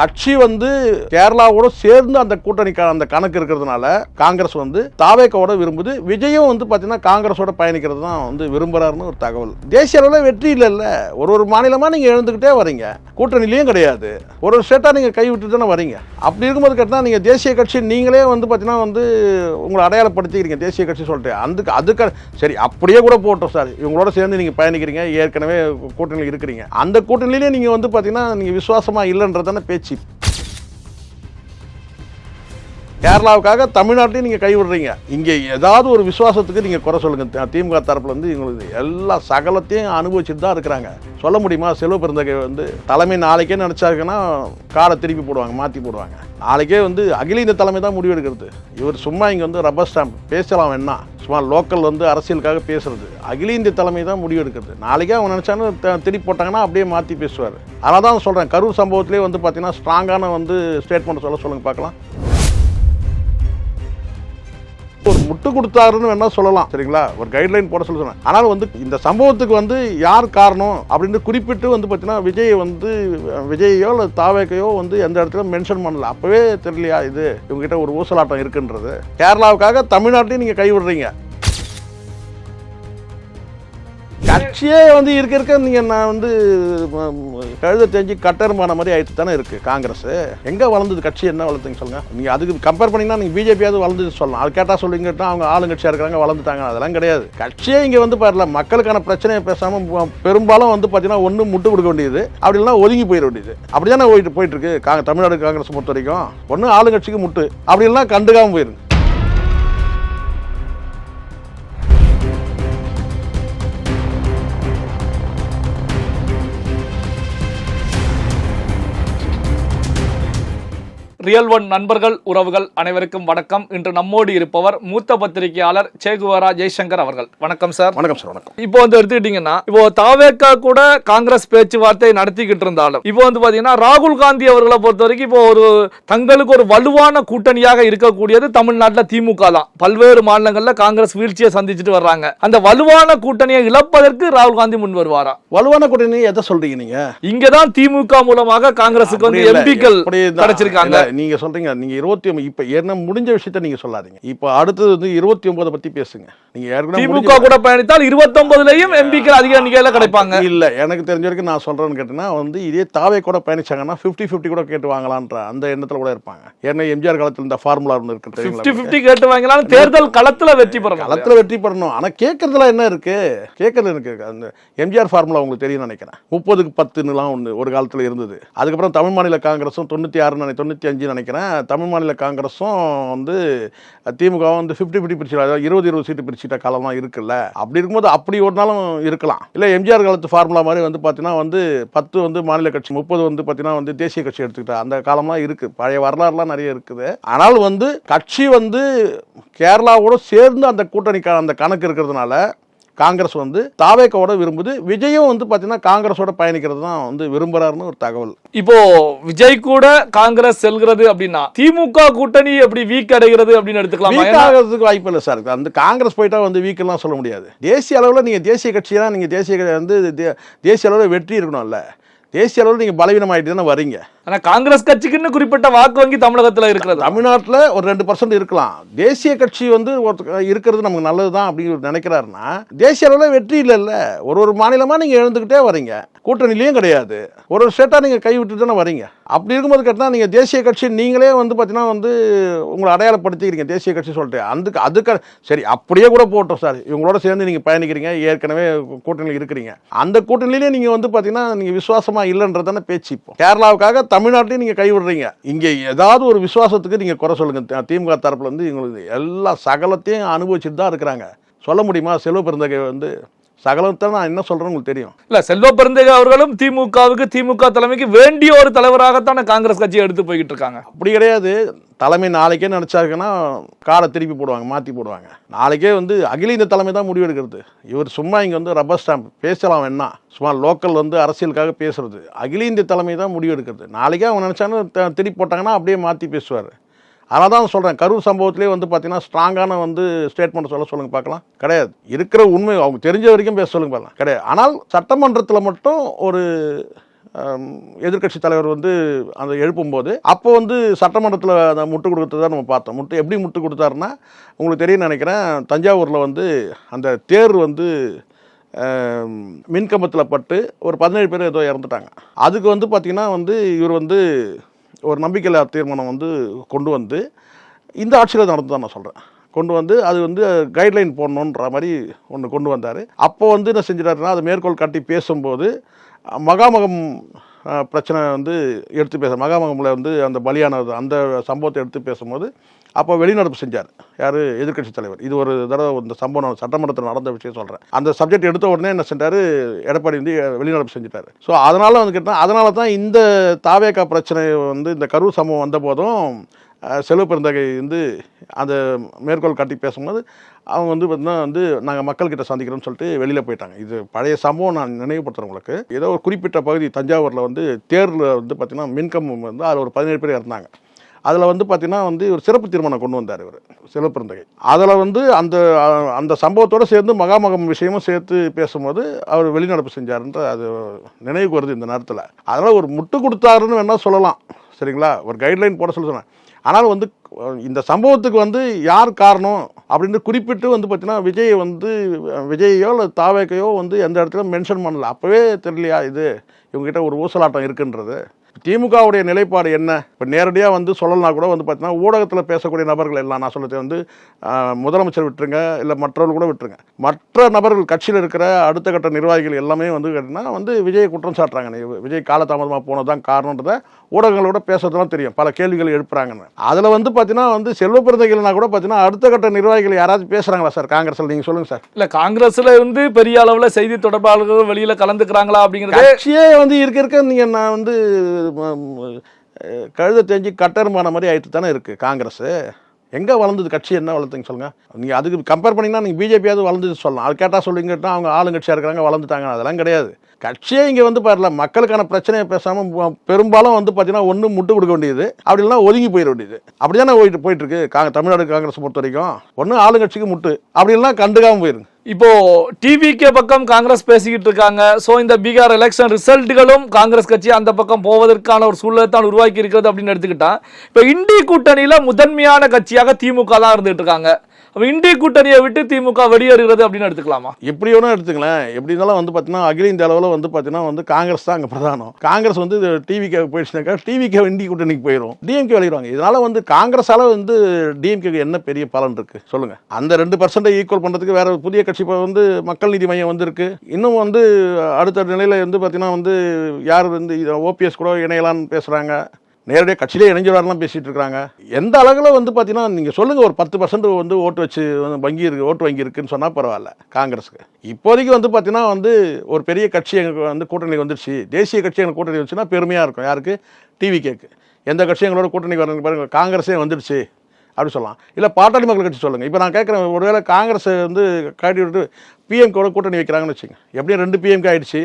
கட்சி வந்து கேரளாவோட சேர்ந்து அந்த கூட்டணி அந்த கணக்கு இருக்கிறதுனால காங்கிரஸ் வந்து தாவேக்கோட விரும்புது. விஜயும் வந்து பார்த்தீங்கன்னா காங்கிரஸோட பயணிக்கிறது தான் வந்து விரும்புகிறாருன்னு ஒரு தகவல். தேசிய அளவில் வெற்றி இல்லைல்ல. ஒரு ஒரு மாநிலமாக நீங்கள் எழுந்துக்கிட்டே வரீங்க. கூட்டணிலையும் கிடையாது. ஒரு ஒரு ஸ்டேட்டாக நீங்கள் கைவிட்டு தானே வரீங்க. அப்படி இருக்கும்போது கேட்டால் நீங்கள் தேசிய கட்சி நீங்களே வந்து பார்த்தீங்கன்னா வந்து உங்களை அடையாளப்படுத்திக்கிறீங்க. தேசிய கட்சி சொல்லிட்டு. அதுக்கு அதுக்கு சரி அப்படியே கூட போட்டோம் சார். இவங்களோட சேர்ந்து நீங்கள் பயணிக்கிறீங்க. ஏற்கனவே கூட்டணியில் இருக்கிறீங்க. அந்த கூட்டணியிலே நீங்கள் வந்து பார்த்தீங்கன்னா நீங்கள் விசுவாசமாக இல்லைன்றதான பேச்சு type கேரளாவுக்காக தமிழ்நாட்டையும் நீங்கள் கைவிடுறீங்க. இங்கே ஏதாவது ஒரு விசுவாசத்துக்கு நீங்கள் குறை சொல்லுங்கள் திமுக தரப்புலேருந்து இவங்களுக்கு எங்களுக்கு எல்லா சகலத்தையும் அனுபவிச்சுட்டு தான் இருக்கிறாங்க. சொல்ல முடியுமா? செல்வ பிறந்தகை வந்து தலைமை நாளைக்கே நினச்சாருக்குன்னா காரை திருப்பி போடுவாங்க மாற்றி போடுவாங்க. நாளைக்கே வந்து அகில இந்த தலைமை தான் முடிவெடுக்கிறது. இவர் சும்மா இங்கே வந்து ரப்பர் ஸ்டாம்ப் பேசலாம் வேணா. சும்மா லோக்கல் வந்து அரசியலுக்காக பேசுறது. அகில இந்திய தலைமை தான் முடிவெடுக்கிறது. நாளைக்கே அவங்க நினச்சாலும் திருப்பி போட்டாங்கன்னா அப்படியே மாற்றி பேசுவார். அதனால தான் சொல்கிறேன் கரூர் சம்பவத்திலே வந்து பார்த்தீங்கன்னா ஸ்ட்ராங்கான வந்து ஸ்டேட்மெண்ட் சொல்ல சொல்லுங்கள் பார்க்கலாம். ஒரு முட்டு கொடுத்தாருன்னு வேணா சொல்லலாம் சரிங்களா? ஒரு கைட்லைன் போட சொல்ல சொன்னேன். ஆனால் வந்து இந்த சம்பவத்துக்கு வந்து யார் காரணம் அப்படின்னு குறிப்பிட்டு வந்து பார்த்தீங்கன்னா விஜய் வந்து விஜயோ இல்லை தாவேக்கையோ வந்து எந்த இடத்துல மென்ஷன் பண்ணல. அப்போவே தெரியலையா இது? இவங்ககிட்ட ஒரு ஊசலாட்டம் இருக்குன்றது. கேரளாவுக்காக தமிழ்நாட்டையும் நீங்கள் கைவிடுறீங்க. கட்சியே வந்து இருக்க இருக்க நீங்கள் நான் வந்து கழுத தெரிஞ்சு கட்டருமான மாதிரி ஆயிட்டு தானே இருக்குது காங்கிரஸ். எங்கே வளர்ந்தது கட்சி என்ன வளர்த்துங்க சொல்லுங்க? நீங்கள் அதுக்கு கம்பேர் பண்ணிங்கன்னா நீங்கள் பிஜேபியாவது வளர்ந்தது சொல்லலாம். அது கேட்டால் சொல்லுங்கன்னா அவங்க ஆளுங்கட்சியாக இருக்கிறாங்க வளர்ந்துட்டாங்க. அதெல்லாம் கிடையாது. கட்சியே இங்கே வந்து பாருல மக்களுக்கான பிரச்சனையை பேசாமல் பெரும்பாலும் வந்து பார்த்தீங்கன்னா ஒன்று முட்டு கொடுக்க வேண்டியது அப்படி இல்லைன்னா ஒதுங்கி போயிட வேண்டியது. அப்படி தானே போயிட்டு போயிட்டு இருக்கு. கா- தமிழ்நாடு காங்கிரஸ் பொறுத்த வரைக்கும். ஒன்று ஆளுங்கட்சிக்கு முட்டு அப்படி இல்லைன்னா கண்டுக்காமல் போயிருக்கு ரியல் ஒன் நண்பர்கள் உறவுகள் அனைவருக்கும் வணக்கம். இன்று நம்மோடு இருப்பவர் மூத்த பத்திரிகையாளர் சேகுவரா ஜெய்சங்கர் அவர்கள். வணக்கம் சார். வணக்கம் சார் வணக்கம். இப்போ வந்து எடுத்துக்கிட்டீங்கன்னா இப்போ தாவேக்கா கூட காங்கிரஸ் பேச்சுவார்த்தை நடத்திக்கிட்டு இருந்தாலும் இப்போ வந்து பாத்தீங்கன்னா ராகுல் காந்தி அவர்களை பொறுத்த வரைக்கும் இப்போ ஒரு தங்களுக்கு ஒரு வலுவான கூட்டணியாக இருக்கக்கூடியது தமிழ்நாட்டில் திமுக தான். பல்வேறு மாநிலங்கள்ல காங்கிரஸ் வீழ்ச்சியை சந்திச்சுட்டு வர்றாங்க. அந்த வலுவான கூட்டணியை இழப்பதற்கு ராகுல் காந்தி முன் வருவாரா? வலுவான கூட்டணி எதை சொல்றீங்க நீங்க? இங்கதான் திமுக மூலமாக காங்கிரஸுக்கு வந்து. எம்பிக்கள். கிடைச்சிருக்காங்க. நீங்க சொல்றீங்க நீங்க இருபத்தி ஒன்பது இப்ப என்ன முடிஞ்ச விஷயத்த நீங்க சொல்லாதீங்க. இப்ப அடுத்தது வந்து இருபத்தி ஒன்பதை பத்தி பேசுங்க. நீங்க ஏற்கனவே திமுக கூட பயணித்தால் இருபத்தொன்பதுலயும் எம்பிக்கள் அதிக எண்ணிக்கையில கிடைப்பாங்க. இல்ல எனக்கு தெரிஞ்ச வரைக்கும் நான் சொல்றேன்னு கேட்டேன்னா வந்து இதே தாவே கூட பயணிச்சாங்கன்னா 50 50 கூட கேட்டு வாங்கலான்ற அந்த எண்ணத்துல கூட இருப்பாங்க. ஏன்னா எம்ஜிஆர் காலத்துல இந்த ஃபார்முலா ஒன்று இருக்கு தெரியுங்களா பிப்டி கேட்டு வாங்கலாம் தேர்தல் களத்துல வெற்றி பெறணும். களத்துல வெற்றி பெறணும். ஆனா கேட்கறதுல என்ன இருக்கு? கேட்கறது இருக்கு அந்த எம்ஜிஆர் ஃபார்முலா உங்களுக்கு தெரியும் நினைக்கிறேன். முப்பதுக்கு பத்துன்னுலாம் ஒன்று ஒரு காலத்துல இருந்தது. அதுக்கப்புறம் தமிழ் மாநில காங்கிரஸும் தொண்ணூத்தி ஆறு தொண்ணூத்தி அஞ்சு நினைக்கிறேன். தமிழ் மாநில காங்கிரஸும் வந்து திமுக வந்து ஃபிஃப்டி ஃபிஃப்டி பிரிச்சு அதாவது இருபது இருபது சீட்டு பிரிச்சுட்ட காலம்லாம் இருக்குல்ல. அப்படி இருக்கும்போது அப்படி ஒரு நாளும் இருக்கலாம். இல்லை எம்ஜிஆர் காலத்து ஃபார்முலா மாதிரி வந்து பார்த்தீங்கன்னா வந்து பத்து வந்து மாநில கட்சி முப்பது வந்து பார்த்தீங்கன்னா வந்து தேசிய கட்சி எடுத்துக்கிட்டா அந்த காலம்லாம் இருக்குது பழைய வரலாறுலாம் நிறைய இருக்குது. ஆனால் வந்து கட்சி வந்து கேரளாவோட சேர்ந்து அந்த கூட்டணி அந்த கணக்கு இருக்கிறதுனால காங்கிரஸ் வந்து தாவேக்கோட விரும்புது. விஜயும் வந்து பார்த்தீங்கன்னா காங்கிரஸோட பயணிக்கிறது தான் வந்து விரும்புறாருன்னு ஒரு தகவல். இப்போ விஜய் கூட காங்கிரஸ் செல்கிறது அப்படின்னா திமுக கூட்டணி எப்படி வீக் அடைகிறது அப்படின்னு எடுத்துக்கலாமா? வீக் ஆகிறதுக்கு வாய்ப்பு இல்லை சார் அந்த காங்கிரஸ் போயிட்டா வந்து வீக்கெல்லாம் சொல்ல முடியாது. தேசிய அளவில் நீங்கள் தேசிய கட்சியா நீங்கள் தேசிய வந்து தேசிய அளவில் வெற்றி இருக்கணும்ல. தேசிய அளவில் நீங்கள் பலவீனமாயிட்டு தானே வரீங்க. ஆனா காங்கிரஸ் கட்சிக்குன்னு குறிப்பிட்ட வாக்கு வங்கி தமிழகத்துல இருக்கிறது? தமிழ்நாட்டில் ஒரு ரெண்டு பர்சன்ட் இருக்கலாம். தேசிய கட்சி வந்து ஒருத்த- இருக்கிறது நமக்கு நல்லது தான் அப்படின்னு நினைக்கிறாருன்னா தேசிய அளவில் வெற்றி இல்லைல்ல. ஒரு ஒரு மாநிலமாக நீங்கள் எழுந்துக்கிட்டே வரீங்க. கூட்டணிலையும் கிடையாது. ஒரு ஒரு ஸ்டேட்டாக நீங்கள் கைவிட்டு தானே வரீங்க. அப்படி இருக்கும்போது கேட்டால் நீங்கள் தேசிய கட்சி நீங்களே வந்து பார்த்தீங்கன்னா வந்து உங்களை அடையாளப்படுத்திக்கிறீங்க. தேசிய கட்சி சொல்லிட்டு. அதுக்கு அதுக்கு சரி அப்படியே கூட போட்டோம் சார். இவங்களோட சேர்ந்து நீங்கள் பயணிக்கிறீங்க. ஏற்கனவே கூட்டணியில் இருக்கிறீங்க. அந்த கூட்டணியிலே நீங்கள் வந்து பார்த்தீங்கன்னா நீங்கள் விசுவாசமாக இல்லைன்றதான பேச்சு இப்போ. கேரளாவுக்காக தமிழ்நாட்டையும் நீங்கள் கைவிடுறீங்க. இங்கே ஏதாவது ஒரு விசுவாசத்துக்கு நீங்கள் குறை சொல்லுங்க. திமுக தரப்புலேருந்து இவங்களுக்கு எங்களுக்கு எல்லா சகலத்தையும் அனுபவிச்சுட்டு தான் இருக்கிறாங்க. சொல்ல முடியுமா? செல்வ பிறந்தகை வந்து சகலத்தை நான் என்ன சொல்கிறேன்னு உங்களுக்கு தெரியும். இல்ல செல்வ பெருந்தகை அவர்களும் திமுகவுக்கு திமுக தலைமைக்கு வேண்டிய ஒரு தலைவராகத்தான காங்கிரஸ் கட்சியை எடுத்து போய்கிட்டு இருக்காங்க? அப்படி கிடையாது. தலைமை நாளைக்கே நினச்சாருன்னா காரை திருப்பி போடுவாங்க மாற்றி போடுவாங்க. நாளைக்கே வந்து அகில இந்த தலைமை தான் முடிவெடுக்கிறது இவர் சும்மா இங்கே வந்து ரப்பர் ஸ்டாம்ப் பேசலாம் வேணா. சும்மா லோக்கல் வந்து அரசியலுக்காக பேசுறது. அகில இந்திய தலைமை தான் முடிவெடுக்கிறது நாளைக்கே அவங்க நினச்சாலும் திருப்பி போட்டாங்கன்னா அப்படியே மாற்றி பேசுவார். அதனால தான் சொல்கிறேன் கரூர் சம்பவத்திலே வந்து பார்த்தீங்கன்னா ஸ்ட்ராங்கான வந்து ஸ்டேட்மெண்ட் சொல்ல சொல்லுங்கள் பார்க்கலாம். கிடையாது. இருக்கிற உண்மை அவங்க தெரிஞ்ச வரைக்கும் பேச சொல்லுங்கள் பார்க்கலாம். கிடையாது. ஆனால் சட்டமன்றத்தில் மட்டும் ஒரு எதிர்க்கட்சி தலைவர் வந்து அந்த எழுப்பும்போது அப்போ வந்து சட்டமன்றத்தில் அந்த முட்டு கொடுத்ததை நம்ம பார்த்தோம். முட்டு எப்படி முட்டு கொடுத்தாருன்னா உங்களுக்கு தெரியும் நினைக்கிறேன் தஞ்சாவூரில் வந்து அந்த தேர் வந்து மின்கம்பத்தில் பட்டு ஒரு பதினேழு பேர் ஏதோ இறந்துட்டாங்க. அதுக்கு வந்து பார்த்திங்கன்னா வந்து இவர் வந்து ஒரு நம்பிக்கையில்லா தீர்மானம் வந்து கொண்டு வந்து இந்த ஆட்சியில் நடந்து தான் நான் சொல்கிறேன் கொண்டு வந்து அது வந்து கைட்லைன் போடணுன்ற மாதிரி ஒன்று கொண்டு வந்தார். அப்போ வந்து என்ன செஞ்சிட்டாருன்னா அது மேற்கோள் காட்டி பேசும்போது மகாமகம் பிரச்சனை வந்து எடுத்து பேச மகாமகமில் வந்து அந்த பலியானது அந்த சம்பவத்தை எடுத்து பேசும்போது அப்போ வெளிநடப்பு செஞ்சார். யார்? எதிர்க்கட்சி தலைவர். இது ஒரு தடவை இந்த சம்பவம் சட்டமன்றத்தில் நடந்த விஷயம் சொல்கிறேன் அந்த சப்ஜெக்ட் எடுத்த உடனே என்ன செஞ்சார்? எடப்பாடி வந்து வெளிநடப்பு செஞ்சுட்டார். ஸோ அதனால் வந்து கேட்டால் அதனால தான் இந்த தாவேக்கா பிரச்சனை வந்து இந்த கரூர் சம்பவம் வந்த போதும் செலவு செல்வ பெருந்தகை வந்து அந்த மேற்கோள் காட்டி பேசும்போது அவங்க வந்து பார்த்தீங்கன்னா வந்து நாங்கள் மக்கள்கிட்ட சந்திக்கிறோம்னு சொல்லிட்டு வெளியில் போயிட்டாங்க. இது பழைய சம்பவம் நான் நினைவுபடுத்துகிறேன் உங்களுக்கு ஏதோ ஒரு குறிப்பிட்ட பகுதி தஞ்சாவூரில் வந்து தேரில் வந்து பார்த்திங்கன்னா மின்கம்பம் வந்து அதில் ஒரு பதினேழு பேர் இறந்தாங்க. அதில் வந்து பார்த்திங்கன்னா வந்து ஒரு சிறப்பு தீர்மானம் கொண்டு வந்தார் இவர். சிவப்பிரந்தகை அதில் வந்து அந்த அந்த சம்பவத்தோடு சேர்ந்து மகாமகம் விஷயமும் சேர்த்து பேசும்போது அவர் வெளிநடப்பு செஞ்சாருன்ற அது நினைவுக்கு வருது இந்த நேரத்தில். அதனால் ஒரு முட்டு கொடுத்தாருன்னு வேணால் சொல்லலாம். சரிங்களா? ஒரு கைட்லைன் போட சொல்ல சொன்னேன். ஆனால் வந்து இந்த சம்பவத்துக்கு வந்து யார் காரணம்? அப்படின்னு குறிப்பிட்டு வந்து பார்த்தீங்கன்னா விஜய் வந்து விஜயையோ இல்லை தாவேக்கையோ வந்து எந்த இடத்துல மென்ஷன் பண்ணல. அப்போவே தெரியலையா இது? இவங்ககிட்ட ஒரு ஊசலாட்டம் இருக்குன்றது. திமுகவுடைய நிலைப்பாடு என்ன? இப்போ நேரடியாக வந்து சொல்லலாம் கூட வந்து பார்த்தீங்கன்னா ஊடகத்தில் பேசக்கூடிய நபர்கள் எல்லாம் நான் சொல்றது வந்து முதலமைச்சர் விட்டுருங்க இல்லை மற்றவர்கள் கூட விட்டுருங்க. மற்ற நபர்கள் கட்சியில் இருக்கிற அடுத்த கட்ட நிர்வாகிகள் எல்லாமே வந்து கேட்டிங்கன்னா வந்து விஜய் குற்றம் சாட்டுறாங்க விஜய் காலதாமதமாக போனதான் காரணன்றதை ஊடகங்களோட பேசுறதுலாம் தெரியும். பல கேள்விகள் எழுப்புறாங்கன்னு. அதில் வந்து பார்த்தீங்கன்னா வந்து செல்வ பிறந்தகைகள்னா கூட பார்த்தீங்கன்னா அடுத்த கட்ட நிர்வாகிகள் யாராவது பேசுகிறாங்களா சார்? காங்கிரஸில் நீங்கள் சொல்லுங்கள் சார். இல்ல காங்கிரஸ்ல இருந்து பெரிய அளவுல செய்தி தொடர்பாளர்கள் வெளியில கலந்துக்கிறாங்களா அப்படிங்கறது கட்சியே வந்து இருக்க இருக்க நீங்க நான் வந்து கழுத தெரிஞ்சு கட்டருமான மாதிரி ஆயிட்டு தானே இருக்குது காங்கிரஸ். எங்கே வளர்ந்தது கட்சி என்ன வளர்த்துங்க சொல்லுங்கள் நீங்கள் அதுக்கு கம்பேர் பண்ணிங்கன்னா நீங்கள் பிஜேபியாவது வளர்ந்தது சொல்லலாம். அது சொல்லுங்க சொல்லுங்கன்னா அவங்க ஆளுங்கட்சியாக இருக்கிறாங்க வளர்ந்துட்டாங்க. அதெல்லாம் கிடையாது. கட்சியே இங்கே வந்து பாருல மக்களுக்கான பிரச்சனையை பேசாமல் பெரும்பாலும் வந்து பார்த்தீங்கன்னா ஒன்றும் முட்டு கொடுக்க வேண்டியது அப்படி இல்லைனா ஒதுங்கி போயிட வேண்டியது. அப்படிதானே போயிட்டு போயிட்டு போயிட்டுருக்கு காங்க தமிழ்நாடு காங்கிரஸ் பொறுத்த வரைக்கும். ஒன்றும் ஆளுங்கட்சிக்கு முட்டு அப்படி இல்லைன்னா கண்டுக்காமல் போயிருங்க. இப்போ டிவிகே பக்கம் காங்கிரஸ் பேசிக்கிட்டு இருக்காங்க. ஸோ இந்த பீகார் எலெக்ஷன் ரிசல்ட்டுகளும் காங்கிரஸ் கட்சி அந்த பக்கம் போவதற்கான ஒரு சூழலை தான் உருவாக்கி இருக்கிறது அப்படின்னு எடுத்துக்கிட்டா இப்போ இண்டி கூட்டணியில் முதன்மையான கட்சியாக திமுக தான் இருந்துகிட்டு இருக்காங்க. அப்போ இண்டி கூட்டணியை விட்டு திமுக வெளியேறுகிறது அப்படின்னு எடுத்துக்கலாமா? எப்படி வேணா எடுத்துக்கலாம். எப்படி இருந்தாலும் வந்து பார்த்தீங்கன்னா அகில இந்திய அளவில் வந்து பார்த்தீங்கன்னா வந்து காங்கிரஸ் தான் அங்கே பிரதானம். காங்கிரஸ் வந்து டிவிக்கு போயிடுச்சுனாக்கா டிவிக்கு இந்திய கூட்டணிக்கு போயிடும் டிஎம்கே விளையிடுவாங்க. இதனால வந்து காங்கிரஸால வந்து டிஎம்கேக்கு என்ன பெரிய பலன் இருக்கு? சொல்லுங்க. அந்த ரெண்டு பர்சன்டை ஈக்குவல் பண்ணுறதுக்கு வேற புதிய கட்சி இப்போ வந்து மக்கள் நீதி மையம் வந்திருக்கு. இன்னும் வந்து அடுத்த நிலையில் வந்து பார்த்தீங்கன்னா வந்து யார் வந்து ஓபிஎஸ் கூட இணையலாம்னு பேசுகிறாங்க நேரடியாக கட்சியிலே இணைஞ்சவரெல்லாம் பேசிகிட்டு இருக்காங்க எந்த அளவில் வந்து பார்த்தீங்கன்னா நீங்கள் சொல்லுங்கள் ஒரு பத்து பர்சன்ட் வந்து ஓட்டு வச்சு வந்து வங்கி இருக்கு ஓட்டு வங்கி இருக்குன்னு சொன்னால் பரவாயில்ல காங்கிரஸுக்கு. இப்போதைக்கு வந்து பார்த்தீங்கன்னா வந்து ஒரு பெரிய கட்சி எங்களுக்கு வந்து கூட்டணி வந்துருச்சு. தேசிய கட்சி எங்களுக்கு கூட்டணி வந்துச்சுன்னா பெருமையாக இருக்கும். யாருக்கு? டிவி கேக்கு எந்த கட்சி எங்களோட கூட்டணி வரணும் பாருங்கள் காங்கிரஸே வந்துடுச்சு அப்படி சொல்லலாம். இல்லை பாட்டாளி மக்கள் கட்சி சொல்லுங்கள் இப்போ நான் கேட்குறேன் ஒருவேளை காங்கிரஸ் வந்து காட்டி விட்டு பிஎம்கோட கூட்டணி வைக்கிறாங்கன்னு வச்சுங்க எப்படியும் ரெண்டு பிஎம்கே ஆயிடுச்சு.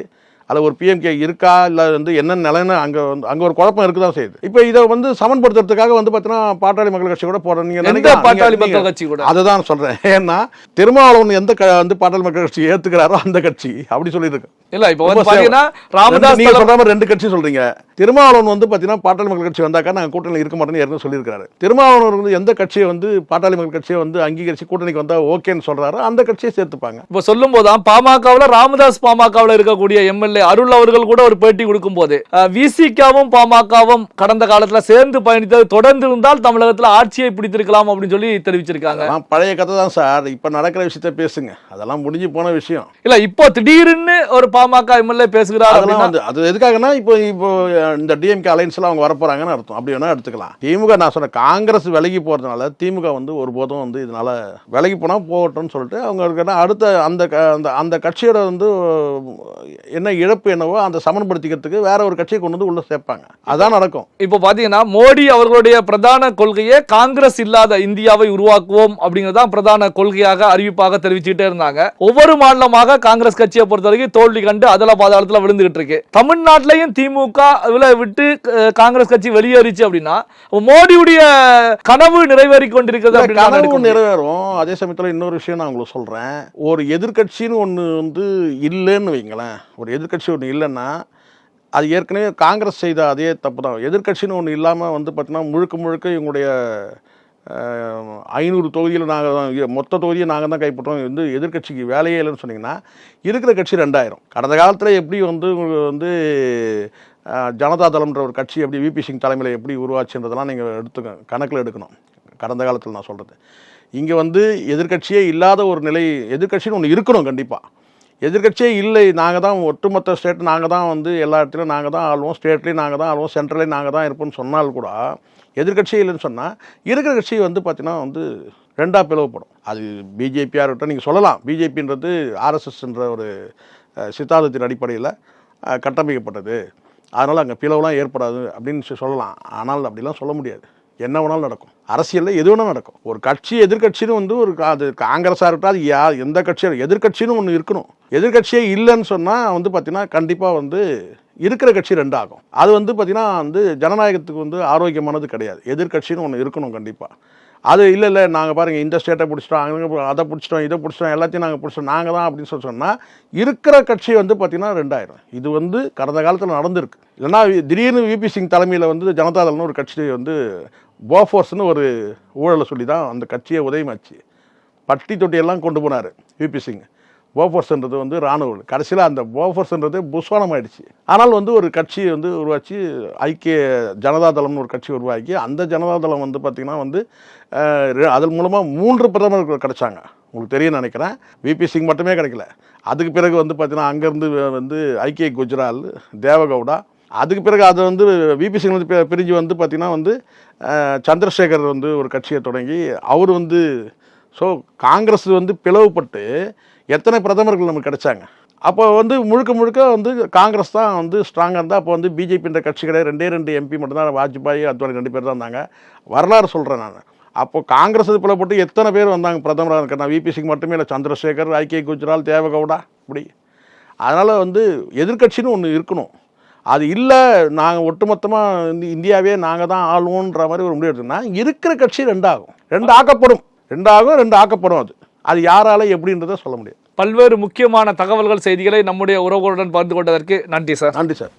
அதில் ஒரு பிஎம்கே இருக்கா? இல்லை வந்து என்ன நிலைன்னு அங்கே வந்து அங்கே ஒரு குழப்பம் இருக்கு தான் செய்யுது. இப்போ இதை வந்து சமன்படுத்துறதுக்காக வந்து பார்த்தீங்கன்னா பாட்டாளி மக்கள் கட்சி கூட போடுற நீங்கள் பாட்டாளி மக்கள் கட்சி கூட? அதை சொல்கிறேன் ஏன்னா திருமாவளவன் எந்த க- வந்து பாட்டாளி மக்கள் கட்சி ஏற்றுக்கிறாரோ அந்த கட்சி. அப்படி சொல்லியிருக்கு. இல்ல இப்போ வந்து பாத்தீங்கன்னா ராமதாஸ் நீங்க சொல்ற மாதிரி ரெண்டு கட்சி சொல்றீங்க. திருமாவளவன் வந்து பாத்தீங்கன்னா பாட்டாளி மக்கள் கட்சி வந்தாக்கா நாங்க கூட்டணியில் இருக்க மாட்டோம்னு ஏற்கனவே சொல்லியிருக்காரு திருமாவளவன் வந்து எந்த கட்சியை வந்து பாட்டாளி மக்கள் கட்சியை வந்து அங்கீகரிச்சு கூட்டணிக்கு வந்தா ஓகேன்னு சொல்றாரோ அந்த கட்சியை சேர்த்துப்பாங்க. இப்போ சொல்லும் போதுதான் பாமகவில் ராமதாஸ் பாமகவில் இருக்கக்கூடிய எம்எல்ஏ அருள் அவர்கள் கூட ஒரு பேட்டி கொடுக்கும் போது விசிகாவும் பாமகவும் கடந்த காலத்துல சேர்ந்து பயணித்தது தொடர்ந்து இருந்தால் தமிழகத்துல ஆட்சியை பிடித்திருக்கலாம் அப்படின்னு சொல்லி தெரிவிச்சிருக்காங்க. பழைய கதை தான் சார். இப்ப நடக்கிற விஷயத்த பேசுங்க. அதெல்லாம் முடிஞ்சு போன விஷயம். இல்ல இப்போ திடீர்னு ஒரு பாமக எம்எல்ஏ பேசுகிறார் வந்து அது எதுக்காகனா இப்போ இப்போ இந்த டிஎம்கே அலைன்ஸ்ல அவங்க வரப்போறாங்கன்னு அர்த்தம். அப்படி வேணா எடுத்துக்கலாம். திமுக நான் சொன்னேன் காங்கிரஸ் விலகி போறதுனால திமுக வந்து ஒருபோதும் வந்து இதனால விலகி போனா போகட்டும்னு சொல்லிட்டு அவங்க இருக்கிற அடுத்த அந்த அந்த அந்த கட்சியோட வந்து என்ன இழப்பு என்னவோ அந்த சமன்படுத்திக்கிறதுக்கு வேற ஒரு கட்சியை கொண்டு வந்து உள்ள சேர்ப்பாங்க. அதான் நடக்கும். இப்போ பாத்தீங்கன்னா மோடி அவர்களுடைய பிரதான கொள்கையே காங்கிரஸ் இல்லாத இந்தியாவை உருவாக்குவோம் அப்படிங்கறதான் பிரதான கொள்கையாக அறிவிப்பாக தெரிவிச்சுட்டே இருந்தாங்க. ஒவ்வொரு மாநிலமாக காங்கிரஸ் கட்சியை பொறுத்த வரைக்கும் தோல்வி கண்டு அதல பாதாளத்துல விழுந்துகிட்டு இருக்கு தமிழ்நாட்டிலையும் திமுக விட்டு காங்கிரஸ் கட்சி வெளியேறிச்சு அப்படின்னா அப்ப மோடியுடைய கனவு நிறைவேறி கொண்டிருக்கிறது கனவு நிறைவேறும். அதே சமயத்துல இன்னொரு விஷயம் நான் உங்களுக்கு சொல்றேன். ஒரு எதிர்க்கட்சின்னு ஒண்ணு வந்து இல்லைன்னு வைங்களேன். ஒரு எதிர்க்கட்சி ஒண்ணு இல்லைன்னா அது ஏற்கனவே காங்கிரஸ் செய்த அதே தப்பு தான் எதிர்க்கட்சின்னு ஒன்று இல்லாமல் வந்து பார்த்தீங்கன்னா முழுக்க முழுக்க இவங்களுடைய ஐநூறு தொகுதியில் நாங்கள் தான் மொத்த தொகுதியை நாங்கள் தான் கைப்பற்றோம். வந்து எதிர்க்கட்சிக்கு வேலையே இல்லைன்னு சொன்னிங்கன்னா இருக்கிற கட்சி ரெண்டாயிரம். கடந்த காலத்தில் எப்படி வந்து உங்களுக்கு வந்து ஜனதா தளம்ன்ற ஒரு கட்சி எப்படி விபி சிங் தலைமையில் எப்படி உருவாச்சுன்றதெல்லாம் நீங்கள் எடுத்துக்க கணக்கில் எடுக்கணும். கடந்த காலத்தில் நான் சொல்கிறது இங்கே வந்து எதிர்க்கட்சியே இல்லாத ஒரு நிலை எதிர்க்கட்சின்னு ஒன்று இருக்கணும் கண்டிப்பாக எதிர்க்கட்சியே இல்லை நாங்கள் தான் ஒட்டுமொத்த ஸ்டேட் நாங்கள் தான் வந்து எல்லா இடத்துலையும் நாங்கள் தான் ஆளுவோம். ஸ்டேட்லேயும் நாங்கள் தான் ஆளுவோம். சென்ட்ரலையும் நாங்கள் தான் இருப்போம்னு சொன்னால் கூட எதிர்க்கட்சியே இல்லைன்னு சொன்னால் இருக்கிற கட்சி வந்து பார்த்தீங்கன்னா வந்து ரெண்டாக பிளவுப்படும் அது பிஜேபியாக இருக்கட்டும் நீங்கள் சொல்லலாம். பிஜேபின்றது ஆர்எஸ்எஸ்ன்ற ஒரு சித்தாந்தத்தின் அடிப்படையில் கட்டமைக்கப்பட்டது. அதனால் அங்கே பிளவுலாம் ஏற்படாது அப்படின்னு சொல்லி சொல்லலாம். ஆனால் அப்படிலாம் சொல்ல முடியாது. என்ன வேணாலும் நடக்கும். அரசியலில் எது வேணாலும் நடக்கும். ஒரு கட்சி எதிர்கட்சின்னு வந்து ஒரு கா- அது காங்கிரஸாக இருக்கட்டும் அது யா எந்த கட்சியும் எதிர்க்கட்சின்னு ஒன்று இருக்கணும். எதிர்க்கட்சியே இல்லைன்னு சொன்னால் வந்து பார்த்தீங்கன்னா கண்டிப்பாக வந்து இருக்கிற கட்சி ரெண்டாகும். அது வந்து பார்த்தீங்கன்னா வந்து ஜனநாயகத்துக்கு வந்து ஆரோக்கியமானது கிடையாது. எதிர்க்கட்சின்னு ஒன்று இருக்கணும் கண்டிப்பாக அது இல்லை இல்லை நாங்கள் பாருங்கள் இந்த ஸ்டேட்டை பிடிச்சிட்டோம் அங்கே அதை பிடிச்சிட்டோம் இதை பிடிச்சிட்டோம் எல்லாத்தையும் நாங்கள் பிடிச்சிட்டோம் நாங்கள் தான் அப்படின்னு சொல்லி சொன்னால் இருக்கிற கட்சி வந்து பார்த்திங்கன்னா ரெண்டாயிரம். இது வந்து கடந்த காலத்தில் நடந்திருக்கு. இல்லைன்னா திடீர்னு விபி சிங் தலைமையில் வந்து ஜனதாதள்னு ஒரு கட்சி வந்து போஃபோர்ஸ்னு ஒரு ஊழலை சொல்லி தான் அந்த கட்சியை உதயமாச்சு. பட்டி தொட்டியெல்லாம் கொண்டு போனார் விபி சிங் போஃபோர்ஸ்ன்றது வந்து இராணுவ கடைசியில் அந்த போஃபோர்ஸ்ன்றது புஸ்வானம் ஆயிடுச்சு ஆனால் வந்து ஒரு கட்சி வந்து உருவாச்சு ஐக்கிய ஜனதாதளம்னு ஒரு கட்சி உருவாக்கி அந்த ஜனதாதளம் வந்து பார்த்திங்கன்னா வந்து அதன் மூலமாக மூன்று பிரதமர்கள் கிடைச்சாங்க. உங்களுக்கு தெரியும் நினைக்கிறேன். விபி சிங் மட்டுமே கிடைக்கல. அதுக்கு பிறகு வந்து பார்த்தீங்கன்னா அங்கேருந்து வந்து ஐக்கிய குஜ்ரால் தேவகவுடா. அதுக்கு பிறகு அது வந்து விபி சிங் வந்து பிரிஞ்சு வந்து பார்த்திங்கன்னா வந்து சந்திரசேகர் வந்து ஒரு கட்சியை தொடங்கி அவர் வந்து ஸோ காங்கிரஸ் வந்து பிளவுபட்டு எத்தனை பிரதமர்கள் நமக்கு கிடைச்சாங்க? அப்போ வந்து முழுக்க முழுக்க வந்து காங்கிரஸ் தான் வந்து ஸ்ட்ராங்காக இருந்தால் அப்போ வந்து பிஜேபின்ற கட்சிகளே ரெண்டே ரெண்டு எம்பி மட்டும்தான் வாஜ்பாய் அத்வானி ரெண்டு பேர் தான் இருந்தாங்க. வரலாறு சொல்கிறேன் நான். அப்போது காங்கிரஸ் இது போட்டு எத்தனை பேர் வந்தாங்க பிரதமராக இருக்கிற விபி சிங் மட்டுமே இல்லை சந்திரசேகர் ஐக்கிய குஜ்ரால் தேவகவுடா இப்படி. அதனால் வந்து எதிர்க்கட்சின்னு ஒன்று இருக்கணும். அது இல்லை நாங்கள் ஒட்டுமொத்தமாக இந்த இந்தியாவே நாங்கள் தான் ஆளுவோன்ற மாதிரி ஒரு முடிவு எடுத்தோம்னா இருக்கிற கட்சி ரெண்டாகும். ரெண்டு ஆக்கப்படும். ரெண்டாகும் ரெண்டு ஆக்கப்படும் அது. அது யாரால எப்படின்றத சொல்ல முடியாது. பல்வேறு முக்கியமான தகவல்கள் செய்திகளை நம்முடைய உறவுகளுடன் பகிர்ந்து கொண்டதற்கு நன்றி சார். நன்றி சார்.